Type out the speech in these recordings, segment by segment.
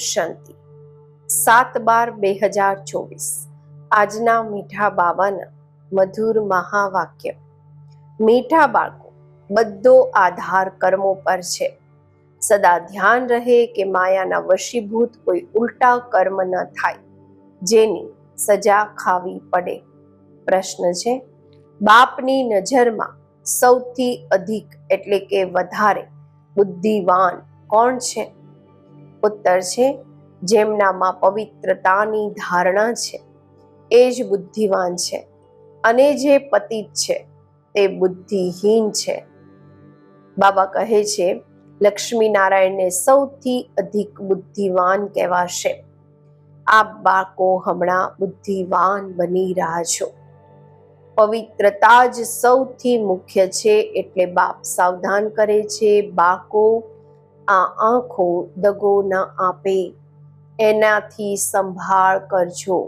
શાંતિ. સાત બાર બે હજાર ચોવીસ. આજના મીઠા બાબાના મધુર મહાવાક્ય. મીઠા બાળકો, બધો આધાર કર્મો પર છે. સદા ધ્યાન રહે કે માયાના વશીભૂત કોઈ ઉલટા કર્મ ન થાય, જેની સજા ખાવી પડે. પ્રશ્ન છે, બાપની નજરમાં સૌથી અધિક એટલે કે વધારે બુદ્ધિવાન કોણ છે? ઉત્તર છે, જેમનામાં પવિત્રતાની ધારણા છે. એ જ બુદ્ધિવાન છે અને જે પતિત છે, તે બુદ્ધિહીન છે. બાબા કહે છે લક્ષ્મી નારાયણને સૌથી અધિક બુદ્ધિવાન કહેવાશે. આ બાળકો હમણાં બુદ્ધિવાન બની રહ્યા છો. પવિત્રતા જ સૌથી મુખ્ય છે એટલે બાપ સાવધાન કરે છે, બાળકો આ આંખો દગો ન આપે. એનાથી સંભાળ કરજો.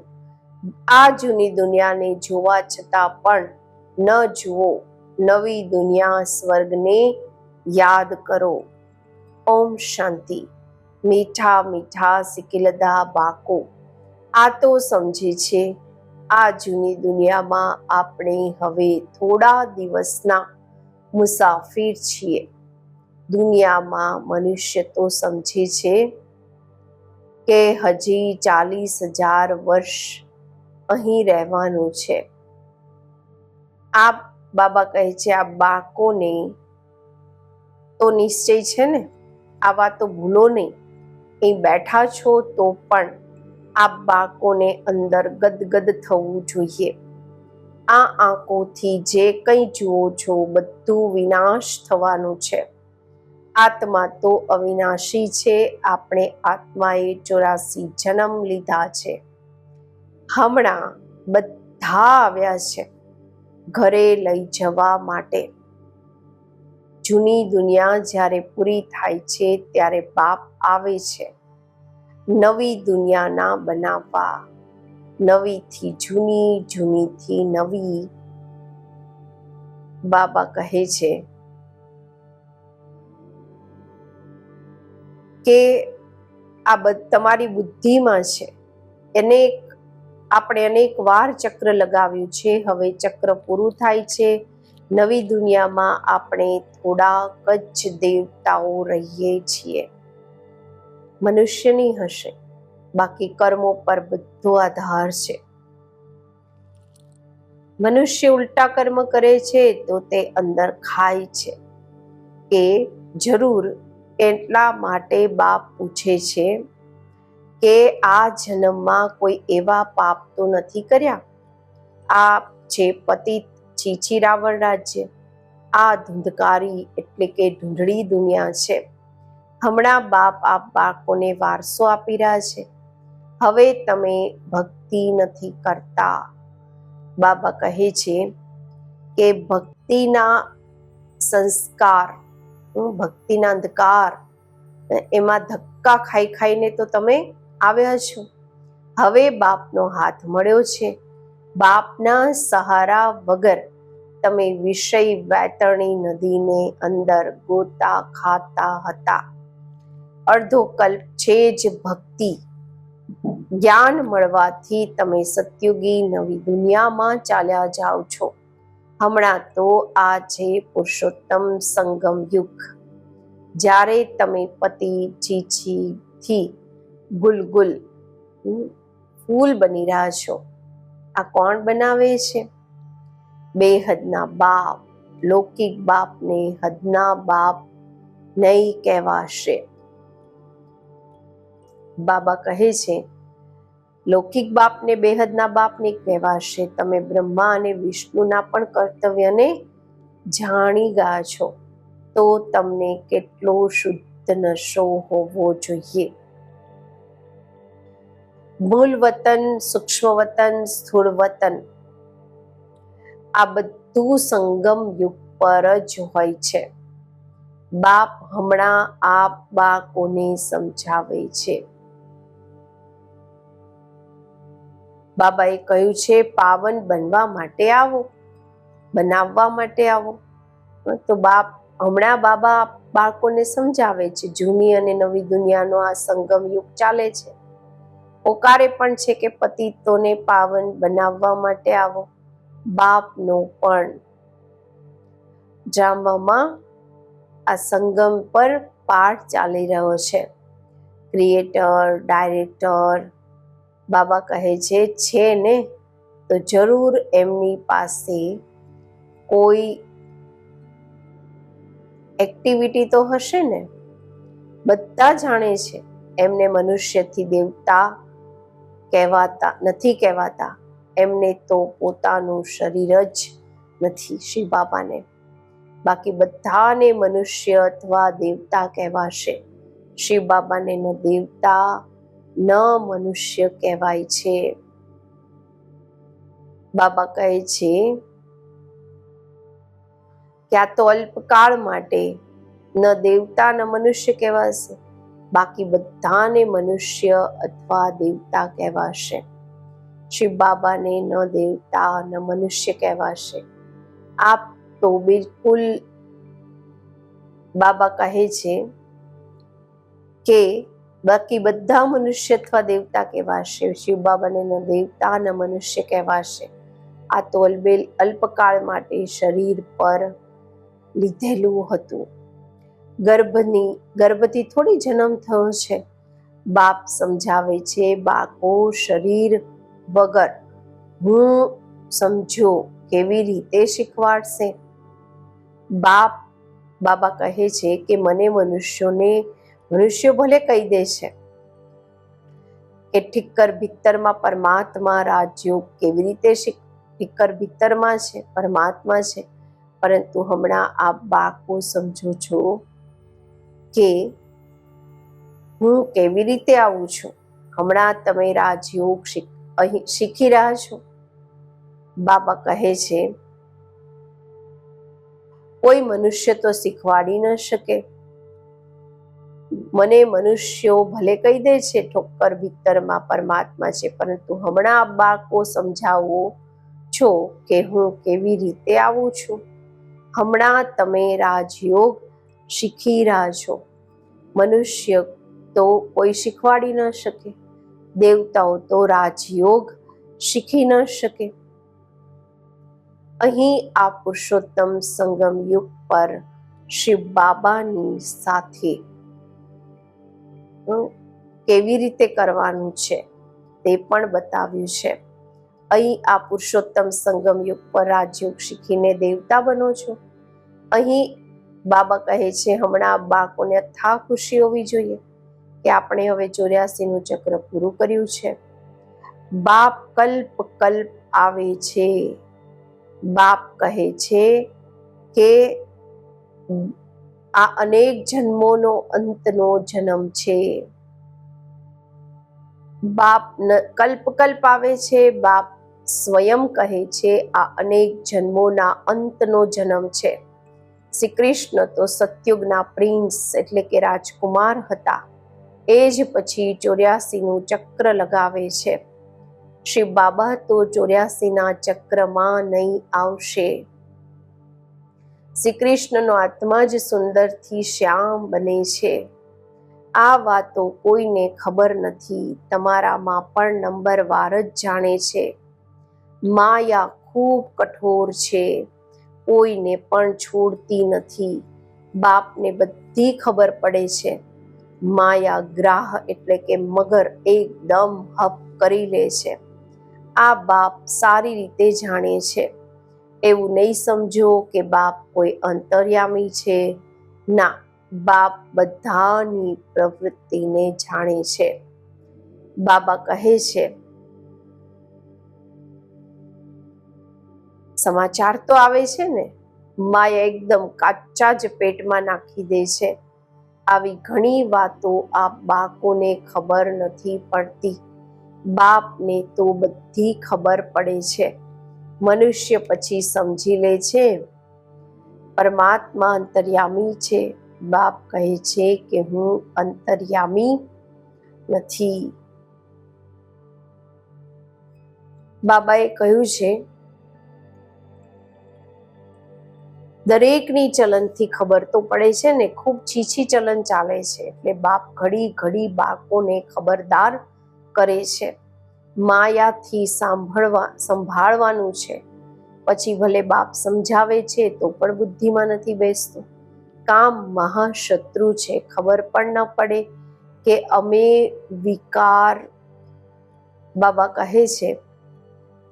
આ જૂની દુનિયાને જોવા છતાં પણ ન જુઓ. નવી દુનિયા સ્વર્ગને યાદ કરો. ઓમ શાંતિ. મીઠા મીઠા સિકિલદા બાકો આ તો સમજે છે, આ જૂની દુનિયામાં આપણે હવે થોડા દિવસના મુસાફિર છીએ. દુનિયામાં મનુષ્ય તો સમજે છે કે હજી ચાલીસ હજાર વર્ષ અહીં રહેવાનું છે. આ બાબા કહે છે, આ બાળકોને તો નિશ્ચય છે ને? આવા તો ભૂલો નહીં. અહીં બેઠા છો તો પણ આ બાળકોને અંદર ગદગદ થવું જોઈએ. આ આંખોથી જે કંઈ જુઓ છો બધું વિનાશ થવાનું છે. આત્મા તો અવિનાશી છે. આપણે આત્માએ ચોરાસી જન્મ લીધા છે. હમણાં બધા આવ્યા છે. ઘરે લઈ જવા માટે. જૂની દુનિયા જ્યારે પૂરી થાય છે ત્યારે બાપ આવે છે. નવી દુનિયાના બનાવવા. નવીથી જૂની, જૂનીથી નવી. બાબા કહે છે કે આ તમારી બુદ્ધિમાં છે. એને આપણે અનેક વાર ચક્ર લગાવ્યું છે. હવે ચક્ર પૂરું થાય છે. નવી દુનિયામાં આપણે થોડાક જ દેવતાઓ રહીએ છીએ. મનુષ્યની હશે. બાકી કર્મો પર બધો આધાર છે. મનુષ્ય ઉલટા કર્મ કરે છે તો તે અંદર ખાય છે. એ જરૂર એટલા માટે બાપ પૂછે છે કે આ જન્મમાં કોઈ એવા પાપ તો નથી કર્યા? આ છે પતિત રાવણ રાજ્ય. આ ધૂંધકારી એટલે કે ઢૂંઢળી દુનિયા છે. હમણાં બાપ આ બાળકોને વારસો આપી રહ્યા છે. હવે તમે ભક્તિ નથી કરતા. બાબા કહે છે કે ભક્તિના સંસ્કાર ભક્તિના અંધકાર એમાં ધક્કા ખાઈ ખાઈને તો તમે આવ્યા છો હવે બાપનો હાથ મળ્યો છે. બાપના સહારા વગર તમે વિષય વેતરણી નદીને અંદર ગોતા ખાતા હતા. અડધો કલ્પ છે જ ભક્તિ. જ્ઞાન મળવાથી તમે સત્યુગી નવી દુનિયામાં ચાલ્યા જાઓ છો. હમણાં તો આ છે પુરુષોત્તમ સંગમ યુગ. જ્યારે તમે પતિ ચીચીથી ગુલગુલ ફૂલ બની રહ્યા છો, આ કોણ બનાવે છે? બેહદના બાપ, લૌકિક બાપને હદના બાપ નહીં કહેવાશે. બાબા કહે છે લૌકિક બાપને, બેહદના બાપને કહેવાશે. તમે બ્રહ્મા અને વિષ્ણુના પણ કર્તવ્યને જાણી ગયા છો, તો તમને કેટલો શુદ્ધ નશો હોવો જોઈએ. મૂળ વતન સૂક્ષ્મ વતન સ્થૂળ વતન આ બધું સંગમ યુગ પર જ હોય છે. બાપ હમણાં આ બાળકોને સમજાવે છે. બાબાએ કહ્યું છે, પાવન બનવા માટે આવો, બનાવવા માટે આવો. તો બાપ, હમણાં બાબા બાળકોને સમજાવે છે, જૂની અને નવી દુનિયાનો આ સંગમ યુગ ચાલે છે. ઓકારે પણ છે કે પતિતોને પાવન બનાવવા માટે આવો. બાપનો પણ. જામવામાં આ સંગમ પર પાઠ ચાલી રહ્યો છે. ક્રિએટર, ડાયરેક્ટર બાબા કહે છે છે ને? તો જરૂર એમની પાસે કોઈ એક્ટિવિટી તો હશે ને? બધા જાણે છે, એમને મનુષ્યથી દેવતા કહેવાતા, નથી કહેવાતા. એમને તો પોતાનું શરીર જ નથી શ્રી બાબાને. બાકી બધાને મનુષ્ય અથવા દેવતા કહેવાશે. શિવ બાબાને ન દેવતા ન મનુષ્ય કહેવાય છે. બાબા કહે છે કે આ તો અલ્પકાળ માટે ન દેવતા ન મનુષ્ય કહેવાશે, બાકી બધાને મનુષ્ય અથવા દેવતા કહેવાશે. શિવ બાબાને ન દેવતા ન મનુષ્ય કહેવાશે. આપ તો બિલકુલ બાબા કહે છે કે બાકી બધા મનુષ્ય અથવા દેવતા કહેવાશે. શિવ બાબાને ન દેવતા, ન મનુષ્ય કહેવાશે. આ તો અલ્બેલ અલ્પકાળ માટે શરીર પર લીધેલું હતું. ગર્ભની, ગર્ભથી થોડી જન્મ થયો છે. બાપ સમજાવે છે બાકો શરીર વગર હું સમજો કેવી રીતે શીખવાડશે? બાપ, બાબા કહે છે કે, મને મનુષ્યોને મનુષ્યો ભલે કહી દે છે, કે ઠિક્કર ભીતરમાં પરમાત્મા રાજયોગ કેવી રીતે ઠિક્કર ભીતરમાં છે, પરમાત્મા છે, પરંતુ હમણાં આ બાકો સમજો છો કે હું કેવી રીતે આવું છું? હમણાં તમે રાજયોગ અહીં શીખી રહ્યા છો? બાબા કહે છે, કોઈ મનુષ્ય તો શીખવાડી ન શકે મને મનુષ્યો ભલે કહી દે છે, ઠોક્કર ભીતરમાં પરમાત્મા છે, પરંતુ હમણાં આ બાળકો સમજાવો છો કે હું કેવી રીતે આવું છું? હમણાં તમે રાજયોગ શીખી રહ્યા છો. મનુષ્ય તો કોઈ શીખવાડી ન શકે. દેવતાઓ તો રાજયોગ શીખી ન શકે. અહીં આ પુરુષોત્તમ સંગમ યુગ પર શિવ બાબાની સાથે કેવી રીતે કરવાનું છે તે પણ બતાવ્યું છે. અહીં આ પુરુષોત્તમ સંગમ યુગ પર રાજયોગ શીખીને દેવતા બનો છો. અહીં બાબા કહે છે, હમણાં બાળકોને અથા ખુશી હોવી જોઈએ કે આપણે હવે ચોર્યાસીનું ચક્ર પૂરું કર્યું છે. બાપ કલ્પ કલ્પ આવે છે. બાપ કહે છે કે આ અનેક જન્મોનો અંતનો જન્મ છે. બાપ કલ્પ કલ્પ આવે છે, બાપ સ્વયં કહે છે, આ અનેક જન્મોના અંતનો જન્મ છે. શ્રી કૃષ્ણ તો સત્યુગના પ્રિન્સ એટલે કે રાજકુમાર હતા. એ જ પછી ચોર્યાસીનું ચક્ર લગાવે છે. શ્રી બાબા તો ચોર્યાસીના ચક્રમાં નહીં આવશે. શ્રી કૃષ્ણનો આત્મા જ સુંદરથી શ્યામ બને છે. આ વાતો કોઈને ખબર નથી. તમારામાં પણ નંબરવાર જ જાણે છે. માયા ખૂબ કઠોર છે. કોઈને પણ છોડતી નથી. બાપને બધી ખબર પડે છે. માયા ગ્રાહ એટલે કે મગર એકદમ હપ કરી લે છે. આ બાપ સારી રીતે જાણે છે. એવું નહીં સમજો કે બાપ કોઈ અંતર્યામી છે. ના, બાપ બધાની પ્રવૃત્તિને જાણે છે. બાબા કહે છે, સમાચાર તો આવે છે ને? માયા એકદમ કાચા જ પેટમાં નાખી દે છે. આવી ઘણી વાતો આ બાળકોને ખબર નથી પડતી. બાપને તો બધી ખબર પડે છે. મનુષ્ય પછી સમજી લે છે. પરમાત્મા અંતર્યામી છે. બાપ કહે છે કે હું અંતર્યામી નથી. બાબાએ કહ્યું છે, દરેકની ચલનથી ખબર તો પડે છે ને, ખૂબ છીછી ચલન ચાલે છે. એટલે બાપ ઘડી ઘડી બાળકોને ખબરદાર કરે છે. માયાથી સાંભળવા, સંભાળવાનું છે. પછી ભલે બાપ સમજાવે છે, તો પણ બુદ્ધિમાં નથી બેસતું. કામ મહાશત્રુ છે. ખબર પણ ન પડે કે અમે વિકાર, બાબા કહે છે,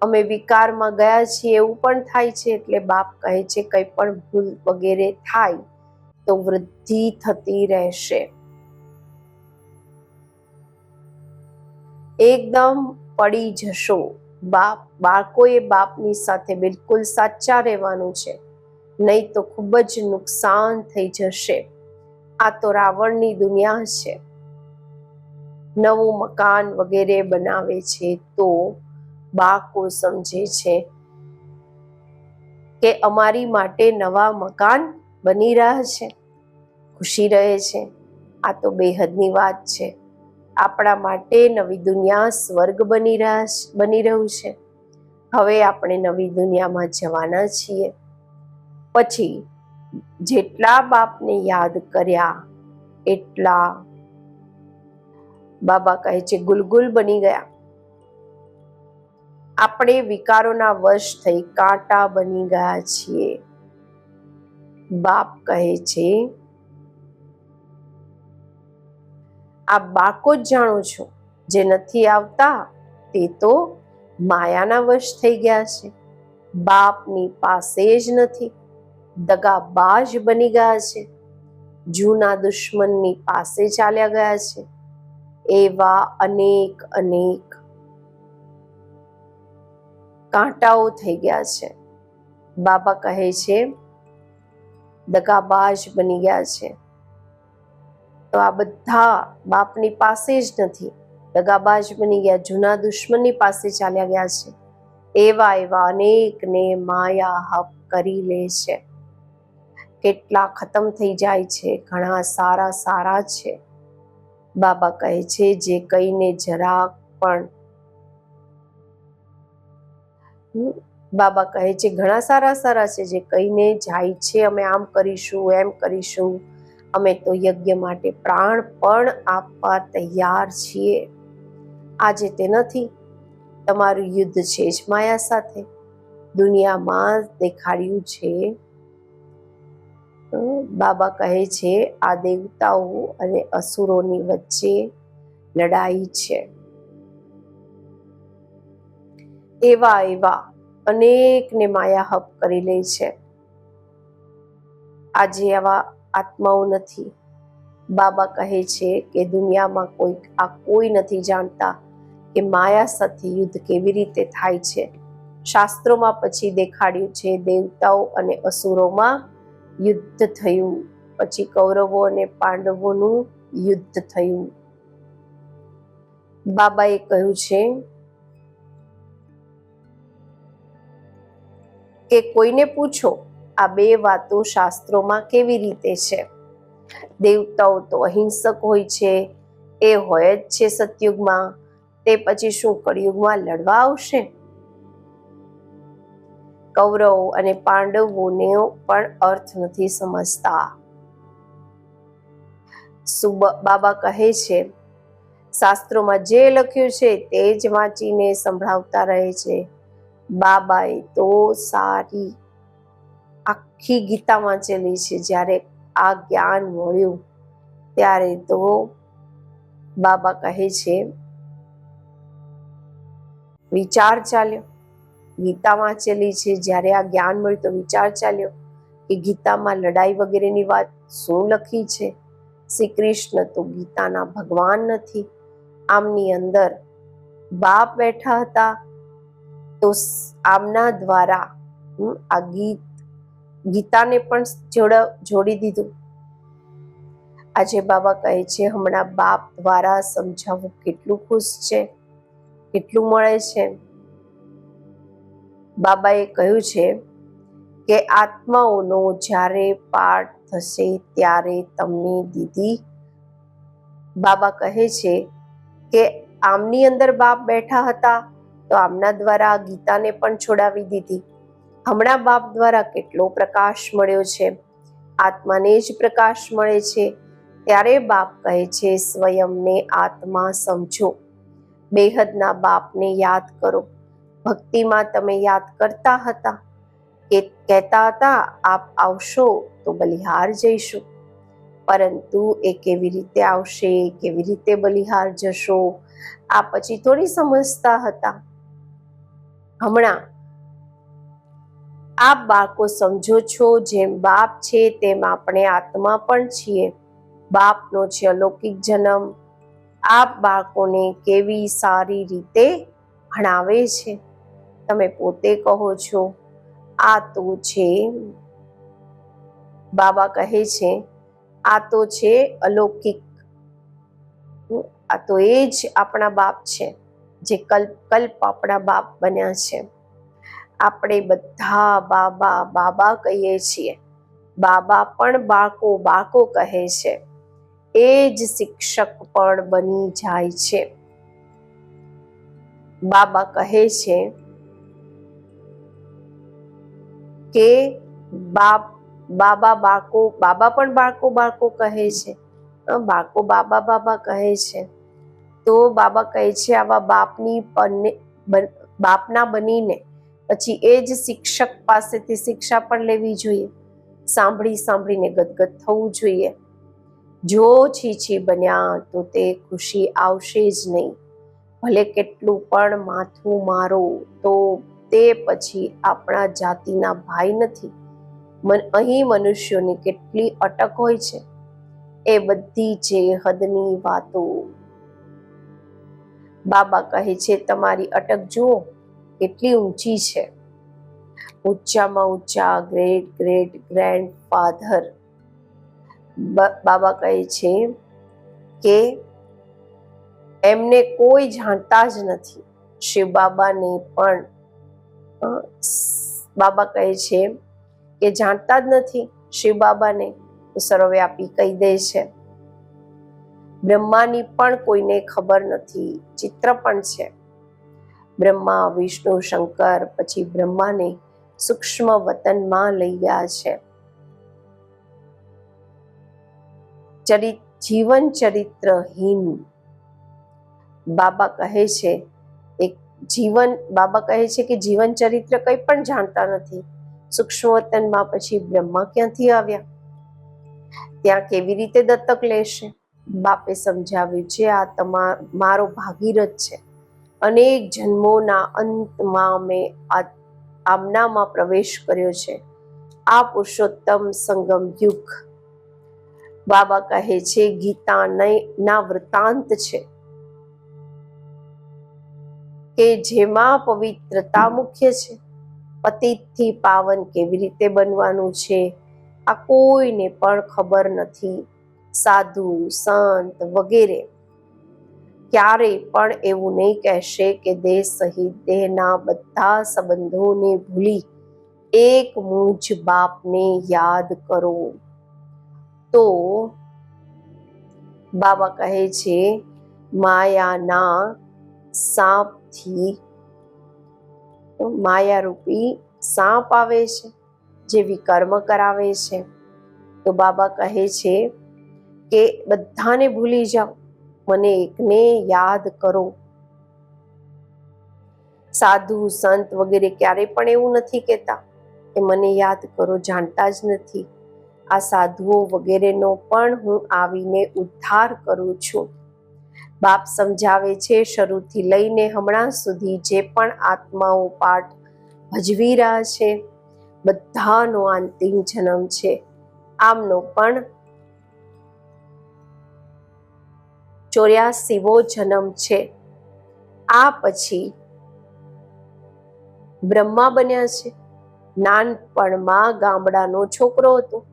અમે વિકારમાં ગયા છીએ, એવું પણ થાય છે. એટલે બાપ કહે છે, કંઈ પણ ભૂલ વગેરે થાય, તો વૃદ્ધિ થતી રહેશે. એકદમ પડી જશો. બાપ, બાળકોએ બાપની સાથે બિલકુલ સાચા રહેવાનું છે. નહીં તો ખૂબ જ નુકસાન થઈ જશે. આ તો રાવણની દુનિયા છે. નવું મકાન વગેરે બનાવે છે તો બાળકો સમજે છે કે અમારી માટે નવા મકાન બની રહ્યા છે. ખુશી રહે છે. આ તો બેહદની વાત છે. આપણા માટે નવી દુનિયા સ્વર્ગ બની રહ્યા બની રહ્યું છે. હવે આપણે નવી દુનિયામાં જવાના છીએ. પછી જેટલા બાપને યાદ કર્યા, એટલા બાબા કહે છે ગુલગુલ બની ગયા. આપણે વિકારોના વશ થઈ કાંટા બની ગયા છીએ. બાપ કહે છે આ બાકો જ જાણો છો. જે નથી આવતા, તે તો માયાના વશ થઈ ગયા છે. બાપની પાસે જ નથી. દગાબાજ બની ગયા છે. જૂના દુશ્મનની પાસે ચાલ્યા ગયા છે. એવા અનેક અનેક કાંટાઓ થઈ ગયા છે. બાબા કહે છે, દગાબાજ બની ગયા છે. તો આ બધા બાપની પાસે જ નથી. દગાબાજ બની ગયા, જૂના દુશ્મનની પાસે ચાલ્યા ગયા છે. એવા એવા અનેકને માયા હપ કરી લે છે. કેટલા ખતમ થઈ જાય છે, ઘણા સારા સારા છે. બાબા કહે છે, જે કહીને જરાક પણ બાબા કહે છે, ઘણા સારા સારા છે, જે કહીને જાય છે, અમે આમ કરીશું, એમ કરીશું. અમે તો યજ્ઞ માટે પ્રાણ પણ આપવા તૈયાર છીએ. આજે તે નથી. તમારું યુદ્ધ છે જ માયા સાથે. દુનિયામાં દેખાડ્યું છે. બાબા કહે છે, આ દેવતાઓ અને અસુરોની વચ્ચે લડાઈ છે. એવા એવા અનેકને માયા હપ કરી લે છે. આજે આવા આત્માઓ નથી. બાબા કહે છે કે દુનિયામાં કોઈ આ કોઈ નથી જાણતા કે માયા સાથે યુદ્ધ કેવી રીતે થાય છે. શાસ્ત્રોમાં પછી દેખાડ્યું છે દેવતાઓ અને અસુરોમાં યુદ્ધ થયું, પછી કૌરવો અને પાંડવોનું યુદ્ધ થયું. બાબાએ કહ્યું છે કે કોઈને પૂછો આ બે વાતો શાસ્ત્રોમાં કેવી રીતે છે? દેવતાઓ તો અહિંસક હોય છે, એ હોય જ છે સતયુગમાં. તે પછી શું કળિયુગમાં લડવા આવશે? કૌરવો અને પાંડવોને પણ અર્થ નથી સમજતા. બાબા કહે છે, શાસ્ત્રોમાં જે લખ્યું છે તે જ વાંચીને સંભળાવતા રહે છે. બાબાએ તો સારી આખી ગીતા વાંચેલી છે. જ્યારે આ જ્ઞાન મળ્યું, ત્યારે તો બાબા કહે છે, વિચાર ચાલ્યો. ગીતા વાંચેલી છે. જ્યારે આ જ્ઞાન મળ્યું, તો વિચાર ચાલ્યો કે ગીતામાં લડાઈ વગેરેની વાત શું લખી છે? શ્રી કૃષ્ણ તો ગીતાના ભગવાન નથી. આમની અંદર બાપ બેઠા હતા, તો આમના દ્વારા આ ગીત ગીતાને પણ જોડ, જોડી દીધું. આજે બાબા કહે છે, હમણાં બાપ દ્વારા સમજાવવું કેટલું ખુશ છે, કેટલું મળે છે. બાબાએ કહ્યું છે કે, આત્માઓનો જ્યારે પાઠ થશે ત્યારે તમને દીદી. બાબા કહે છે કે, આમની અંદર બાપ બેઠા હતા, તો આમના દ્વારા ગીતાને પણ છોડાવી દીધી. હમણાં બાપ દ્વારા કેટલો પ્રકાશ મળ્યો છે? આત્માને જ પ્રકાશ મળે છે? ત્યારે બાપ કહે છે, સ્વયંને આત્મા સમજો. બેહદના બાપને યાદ કરો. ભક્તિમાં તમે યાદ કરતા હતા. કે કહેતા હતા, આપ આવશો તો બલિહાર જઈશું. પરંતુ એ કેવી રીતે આવશે? કેવી રીતે બલિહાર જશો? આ પછી થોડી સમજતા હતા. હમણાં આપ બાળકો સમજો છો, જેમ બાપ છે તેમ આપણે આત્મા પણ છીએ. બાપનો છે અલૌકિક જન્મ. આપ બાળકોને કેવી સારી રીતે ભણાવે છે? તમે પોતે કહો છો, આ તો છે. બાબા કહે છે, આ તો છે અલૌકિક. આ તો એ જ આપણા બાપ છે, જે કલ્પ કલ્પ આપણા બાપ બન્યા છે. આપણે બધા બાબા બાબા કહીએ છીએ. બાબા પણ બાળકો બાળકો કહે છે. એ જ શિક્ષક પણ બની જાય છે. બાબા કહે છે કે બાપ બાબા બાળકો બાબા પણ બાળકો બાળકો કહે છે. બાકો બાબા બાબા કહે છે. તો બાબા કહે છે આવા બાપની બાપના બનીને પછી એ જ શિક્ષક પાસેથી શિક્ષા પણ લેવી જોઈએ. સાંભળી સાંભળીને ગદગદ થવું જોઈએ. જો છીછી બન્યા તો તે ખુશી આવશે જ નહીં. ભલે કેટલું પણ માથું મારો તો તે પછી આપણા જાતિના ભાઈ નથી. મન, અહીં મનુષ્યોની કેટલી અટક હોય છે. એ બધી છે હદની વાતો. બાબા કહે છે, તમારી અટક જુઓ. કેટલી ઊંચી છે? ઊંચામાં ઊંચા ગ્રેટ ગ્રેટ ગ્રેન્ડ ફાધર બાબા કહે છે કે એમને કોઈ જાણતા જ નથી. શિવ બાબાને પણ બાબા કહે છે કે જાણતા જ નથી. શિવ બાબાને સર્વવ્યાપી કહી દે છે. બ્રહ્માની પણ કોઈને ખબર નથી. ચિત્ર પણ છે. બ્રહ્મા, વિષ્ણુ, શંકર, પછી બ્રહ્માને સૂક્ષ્મ વતનમાં લઈ ગયા છે. ચરિત, જીવન ચરિત્રહીન. બાબા કહે છે, એક જીવન, બાબા કહે છે કે જીવન ચરિત્ર કંઈ પણ જાણતા નથી. સૂક્ષ્મ વતનમાં પછી બ્રહ્મા ક્યાંથી આવ્યા? ત્યાં કેવી રીતે દત્તક લેશે? બાપે સમજાવ્યું છે આ તમારો મારો ભાગીરથ છે. અનેક જન્મોના અંતમાં મેં આમનામાં પ્રવેશ કર્યો છે. આ પુરુષોત્તમ સંગમ યુગ બાબા કહે છે, ગીતા ના વૃતાંત છે. કે જેમાં પવિત્રતા મુખ્ય છે. પતિતથી પાવન કેવી રીતે બનવાનું છે? આ કોઈને પણ ખબર નથી. સાધુ, સંત વગેરે ક્યારેય પણ એવું નહીં કહેશે કે દેહ સહિત દેહના બધા સંબંધોને ભૂલી એક મુજ બાપને યાદ કરો તો બાબા કહે છે માયાના સાપથી માયારૂપી સાપ આવે છે જે વિકર્મ કરાવે છે તો બાબા કહે છે કે બધાને ભૂલી જાઓ મને એકને યાદ કરો. સાધુ, સંત વગેરે ક્યારે પણ એવું નથી કહેતા કે મને યાદ કરો, જાણતા જ નથી. આ સાધુઓ વગેરેનો પણ હું આવીને ઉદ્ધાર કરું છું. બાપ સમજાવે છે શરૂથી લઈને હમણાં સુધી જે પણ આત્માઓ પાઠ ભજવી રહ્યા છે, બધાનો અંતિમ જન્મ છે. આમનો પણ ચોર્યાસીવો જન્મ છે. આ પછી બ્રહ્મા બન્યા છે. નાનપણમાં ગામડાનો છોકરો હતો.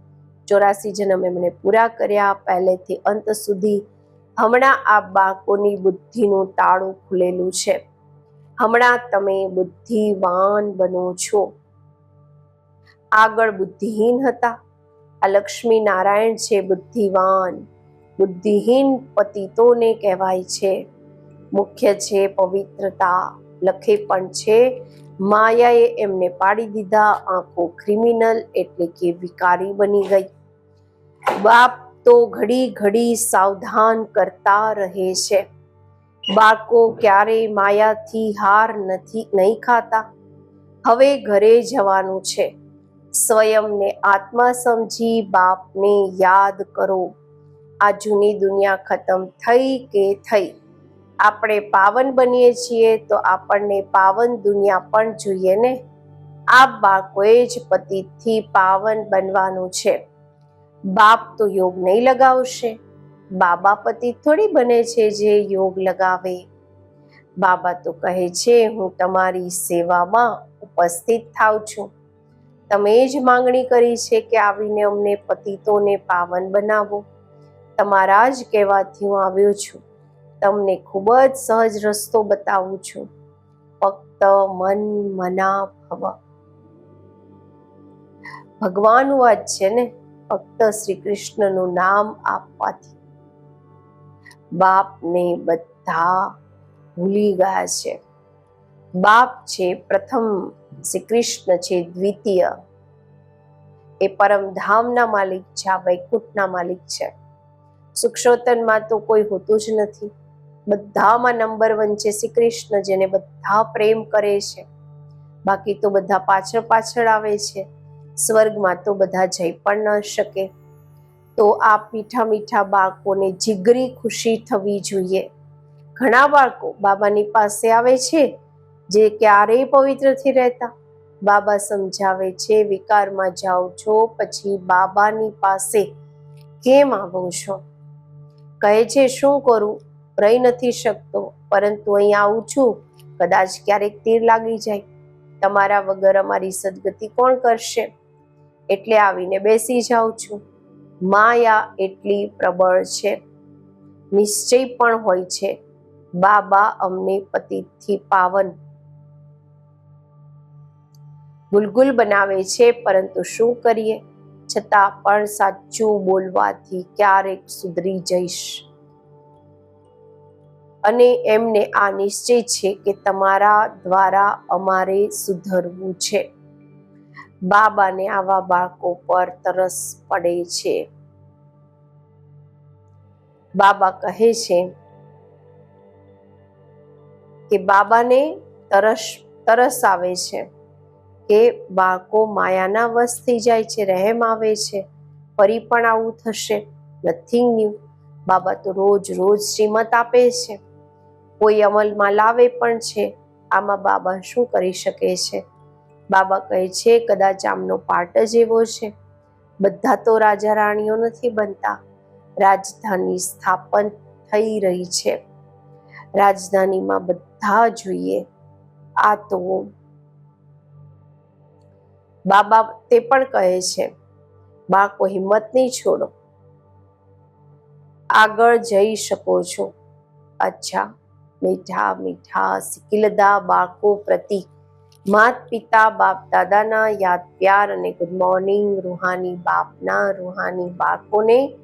ચોરાસી જન્મ એમણે પૂરા કર્યા. પહેલેથી અંત સુધી હમણાં આ બાળકોની બુદ્ધિનું તાળું ખુલેલું છે. હમણાં તમે બુદ્ધિવાન બનો છો. આગળ બુદ્ધિહીન હતા. આ લક્ષ્મી નારાયણ છે બુદ્ધિવાન. બુદ્ધિહીન પતિતોને કહેવાય છે. મુખ્ય છે પવિત્રતા. લખે પણ છે, માયાએ એમને પાડી દીધા, આંખો ક્રિમિનલ એટલે કે વિકારી બની ગઈ. બાપ તો ઘડી ઘડી સાવધાન કરતા રહે છે. બાળકો ક્યારેય માયાથી હાર નથી, નહીં ખાતા. હવે ઘરે જવાનું છે. સ્વયંને આત્મા સમજી બાપને યાદ કરો. આ જૂની દુનિયા ખતમ થઈ કે થઈ? આપણે પાવન બનીએ છીએ તો આપણને પાવન દુનિયા પણ જોઈએ ને? આ બાળકોએ જ પતિથી પાવન બનવાનું છે. બાપ તો યોગ નહીં લગાવશે. બાબા પતિ થોડી બને છે જે યોગ લગાવે. બાબા તો કહે છે, હું તમારી સેવામાં ઉપસ્થિત થાઉં છું. તમે જ માંગણી કરી છે કે આવીને અમને પતિતોને પાવન બનાવો. તમારા જ કહેવાથી હું આવ્યો છું. તમને ખૂબ જ સહજ રસ્તો બતાવું છું. ફક્ત મન મના ભવ ભગવાન વાત છે ને, ફક્ત શ્રી કૃષ્ણનું નામ આપવાથી. બાપને બધા ભૂલી ગયા છે. બાપ છે પ્રથમ શ્રી કૃષ્ણ છે દ્વિતીય. એ પરમધામના માલિક છે, આ વૈકુંઠના માલિક છે. સુક્ષોતનમાં તો કોઈ હોતું જ નથી. બધામાં નંબર વન છે શ્રી કૃષ્ણ, જેને બધા પ્રેમ કરે છે. બાકી તો બધા પાછળ પાછળ આવે છે. સ્વર્ગમાં તો બધા જઈ પણ ન શકે. તો આ મીઠા મીઠા બાળકોને જીગરી ખુશી થવી જોઈએ. ઘણા બાળકો બાબાની પાસે આવે છે, જે ક્યારેય પવિત્રથી રહેતા. બાબા સમજાવે છે, વિકારમાં જાઓ છો, પછી બાબાની પાસે કેમ આવો છો? કહે છે, શું કરું? રહી નથી શકતો, પરંતુ અહીં આવું છું. કદાચ ક્યારેક તીર લાગી જાય. તમારા વગર અમારી સદગતિ કોણ કરશે? એટલે આવીને બેસી જાઉં છું. માયા એટલી પ્રબળ છે. નિશ્ચય પણ હોય છે. બાબા અમને પતિથી પાવન. ગુલગુલ બનાવે છે, પરંતુ શું કરીએ? છતાં પણ સાચું બોલવાથી ક્યારેક સુધરી જઈશ. અને એમને આ નિશ્ચય છે કે તમારા દ્વારા અમારે સુધરવું છે. બાબાને આવા બાળકો પર તરસ પડે છે. બાબા કહે છે કે બાબાને તરસ તરસ આવે છે. કે બાળકો માયાના વશ થઈ જાય છે, રહેમ આવે છે, ફરી પણ આવું થશે નથિંગ ન્યૂ. બાબા તો રોજ રોજ શ્રીમત આપે છે. કોઈ અમલમાં લાવે પણ છે. આમાં બાબા શું કરી શકે છે? બાબા કહે છે, કદાચ આમનો પાર્ટ જ એવો છે. બધા તો રાજા રાણીઓ નથી બનતા. રાજધાની સ્થાપન થઈ રહી છે. રાજધાનીમાં બધા જોઈએ. આ તો બાબા તે પણ કહે છે બાળકો હિંમત નહીં છોડો. આગળ જઈ શકો છો. અચ્છા. મીઠા મીઠા, સિકિલદા, બાળકો પ્રતિ માત પિતા, બાપ દાદાના યાદ પ્યાર અને ગુડ મોર્નિંગ રૂહાની બાપના, રૂહાની બાળકોને.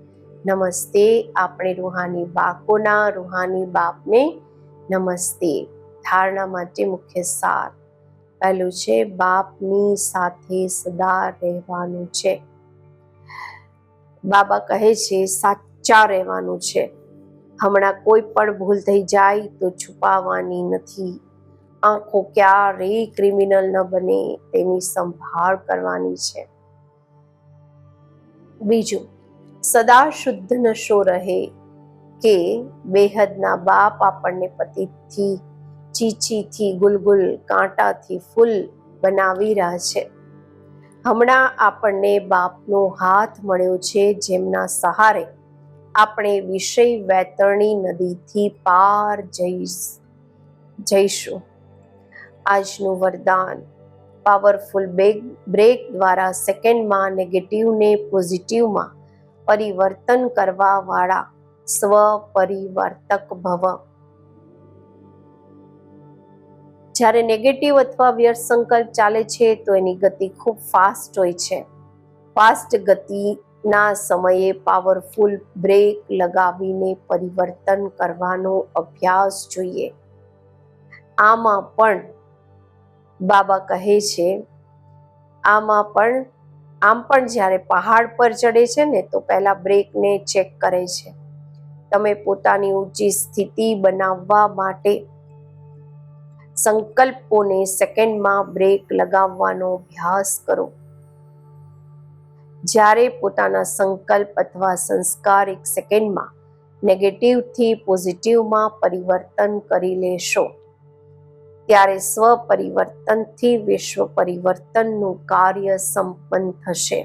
નમસ્તે, આપણે રૂહાની બાળકોના, રૂહાની બાપને. નમસ્તે. ધારણા માટે મુખ્ય સાર પહેલું છે, બાપની સાથે સદા રહેવાનું છે. બાબા કહે છે, સાચા રહેવાનું છે. હમણાં કોઈ પણ ભૂલ થઈ જાય તો છુપાવવાની નથી. આંખો ક્યારેય ક્રિમિનલ ન બને, તેની સંભાળ કરવાની છે. બીજું, સદા શુદ્ધ નશો રહે કે બેહદના બાપ આપણને પતિથી ચીચીથી ગુલગુલ, કાંટાથી ફૂલ બનાવી રહ્યા છે. હમણાં આપણને બાપનો હાથ મળ્યો છે જેમના સહારે આપણે વિષય વેતરણી નદીથી પાર જઈશ, જઈશું. આજનું વરદાન પાવરફુલ બેગ બ્રેક દ્વારા સેકન્ડમાં નેગેટિવને પોઝિટિવમાં પરિવર્તન કરવાવાળા સ્વપરિવર્તક ભવ. જ્યારે નેગેટિવ અથવા વ્યર્થ સંકલ્પ ચાલે છે, તો એની ગતિ ખૂબ ફાસ્ટ હોય છે. ફાસ્ટ ગતિના સમયે પાવરફુલ બ્રેક લગાવીને પરિવર્તન કરવાનો અભ્યાસ જોઈએ. આમાં પણ બાબા કહે છે, આમાં પણ, આમ પણ જ્યારે પહાડ પર ચડે છે ને, તો પહેલાં બ્રેકને ચેક કરે છે. તમે પોતાની ઊંચી સ્થિતિ બનાવવા માટે સંકલ્પોને સેકન્ડમાં બ્રેક લગાવવાનો અભ્યાસ કરો. જ્યારે પોતાના સંકલ્પ અથવા સંસ્કાર એક સેકન્ડમાં નેગેટિવથી પોઝિટિવમાં પરિવર્તન કરી લેશો, ત્યારે સ્વ પરિવર્તનથી વિશ્વ પરિવર્તનનું કાર્ય સંપન્ન થશે.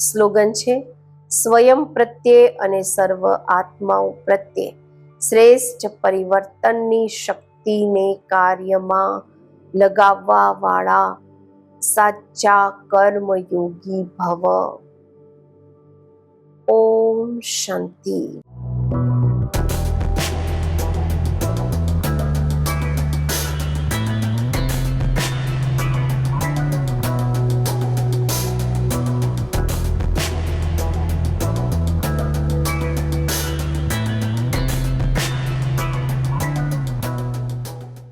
સ્લોગન છે, સ્વયં પ્રત્યે અને સર્વ આત્માઓ પ્રત્યે શ્રેષ્ઠ પરિવર્તનની શક્તિને કાર્યમાં લગાવવા વાળા સાચા કર્મયોગી ભવ. ઓમ શાંતિ.